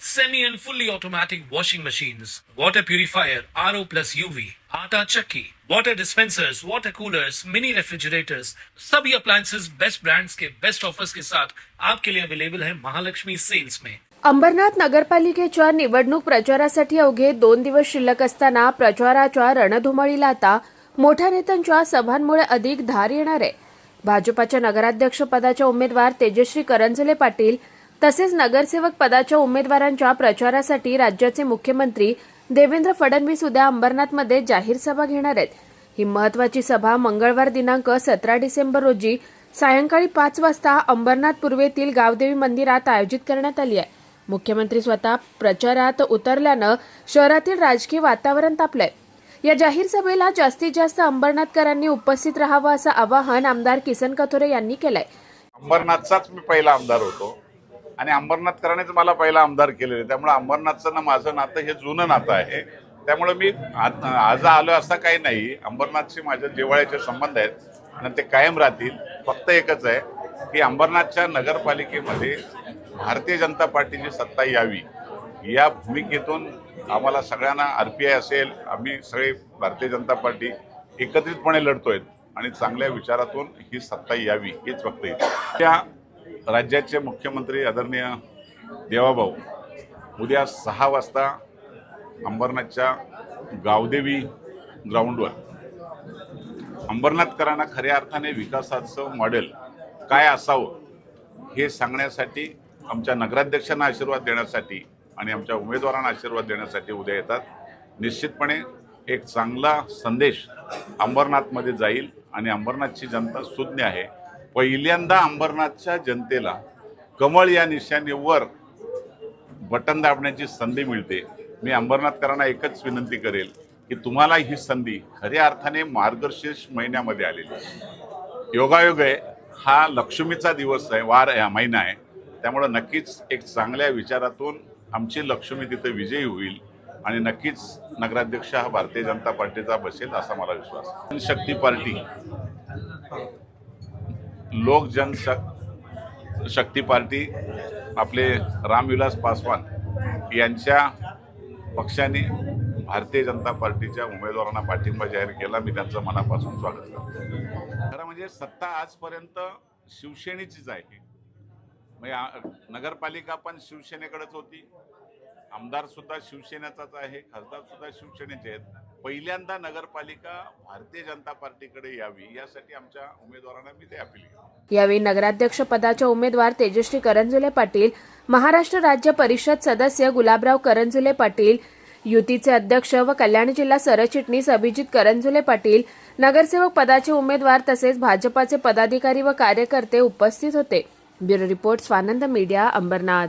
semi and fully automatic washing machines, water purifier, RO plus UV, आटा चक्की, water dispensers, water coolers, mini refrigerators, सभी appliances best brands के best offers के साथ आपके लिए अवेलेबल है महालक्ष्मी सेल्स में अंबरनाथ नगरपालिकेच्या निवडणूक प्रचारासाठी अवघे दोन दिवस शिल्लक असताना प्रचाराच्या रणधुमाळीला आता मोठ्या नेत्यांच्या सभांमुळे अधिक धार येणार आहे. भाजपाच्या नगराध्यक्ष पदाच्या उमेदवार तेजश्री करंजले पाटील तसेच नगरसेवक पदाच्या उमेदवारांच्या प्रचारासाठी राज्याचे मुख्यमंत्री देवेंद्र फडणवीस उद्या अंबरनाथमध्ये जाहीर सभा घेणार आहेत. ही महत्वाची सभा मंगळवार दिनांक सतरा डिसेंबर रोजी सायंकाळी पाच वाजता अंबरनाथ पूर्वेतील गावदेवी मंदिरात आयोजित करण्यात आली आहे. मुख्यमंत्री स्वतः प्रचारात उतरल्यानं शहरातील राजकीय वातावरण तापलंय. या जाहीर सभेला जास्तीत जास्त अंबरनाथकरांनी उपस्थित राहावं असं आवाहन आमदार किसन कथोरे यांनी केलंय. अंबरनाथचाच मी पहिला आमदार होतो. आणि अंबरनाथकरांनीच मला पहिला आमदार केलेलं. त्यामुळे अंबरनाथचं ना माझं नातं हे जुनं नातं आहे. त्यामुळे मी आज आज आलो असं काही नाही. अंबरनाथशी माझ्या जिव्हाळ्याचे संबंध आहेत. आणि ते कायम राहतील. फक्त एकच आहे की अंबरनाथच्या नगरपालिकेमध्ये भारतीय जनता पार्टीची सत्ता यावी. या भूमिकेतून आम्हाला सगळ्यांना आर पी आय असेल आम्ही सगळे भारतीय जनता पार्टी एकत्रितपणे लढतोय. आणि चांगल्या विचारातून ही सत्ता यावी हेच फक्त त्या राज्याचे मुख्यमंत्री आदरणीय देवाभाऊ उद्या सहा वाजता अंबरनाथच्या गावदेवी ग्राउंडवर. अंबरनाथकरांना खऱ्या अर्थाने विकासाचं मॉडेल काय असावं हे सांगण्यासाठी आमच्या नगराध्यक्षांना आशीर्वाद देण्यासाठी आणि आमच्या उमेदवारांना आशीर्वाद देण्यासाठी उद्या येतात. निश्चितपणे एक चांगला संदेश अंबरनाथमध्ये जाईल आणि अंबरनाथची जनता सुज्ञ आहे. पहिल्यांदा अंबरनाथच्या जनतेला कमळ या निशाणीवर बटन दाबण्याची संधी मिळते. मी अंबरनाथकरांना एकच विनंती करेल की तुम्हाला ही संधी खऱ्या अर्थाने मार्गशीर्ष महिन्यामध्ये आलेली योगायोग आहे. हा लक्ष्मीचा दिवस आहे वार हा महिना आहे. त्यामुळं नक्कीच एक चांगल्या विचारातून आमची लक्ष्मी तिथे विजयी होईल आणि नक्कीच नगराध्यक्ष हा भारतीय जनता पार्टीचा बसेल असा मला विश्वास शक्ती पार्टी. लोक जनशक शक्ती पार्टी आपले रामविलास पासवान यांच्या पक्षाने भारतीय जनता पार्टीच्या उमेदवारांना पाठिंबा जाहीर केला. मी त्यांचं मनापासून स्वागत करतो. खरं म्हणजे सत्ता आजपर्यंत शिवसेनेचीच आहे. म्हणजे नगरपालिका पण शिवसेनेकडेच होती. आमदारसुद्धा शिवसेनेचाच आहे. खासदारसुद्धा शिवसेनेचे आहेत. पहिल्यांदा नगरपालिका भारतीय जनता पार्टीकडे यावी यासाठी आमच्या उमेदवारांना मी ते अपील यावेळी नगराध्यक्ष पदाच्या उमेदवार तेजश्री करंजुले पाटील महाराष्ट्र राज्य परिषद सदस्य गुलाबराव करंजुले पाटील युतीचे अध्यक्ष व कल्याण जिल्हा सरचिटणीस अभिजित करंजुले पाटील नगरसेवक पदाचे उमेदवार तसेच भाजपाचे पदाधिकारी व कार्यकर्ते उपस्थित होते. Bureau report Swanand media Ambernath.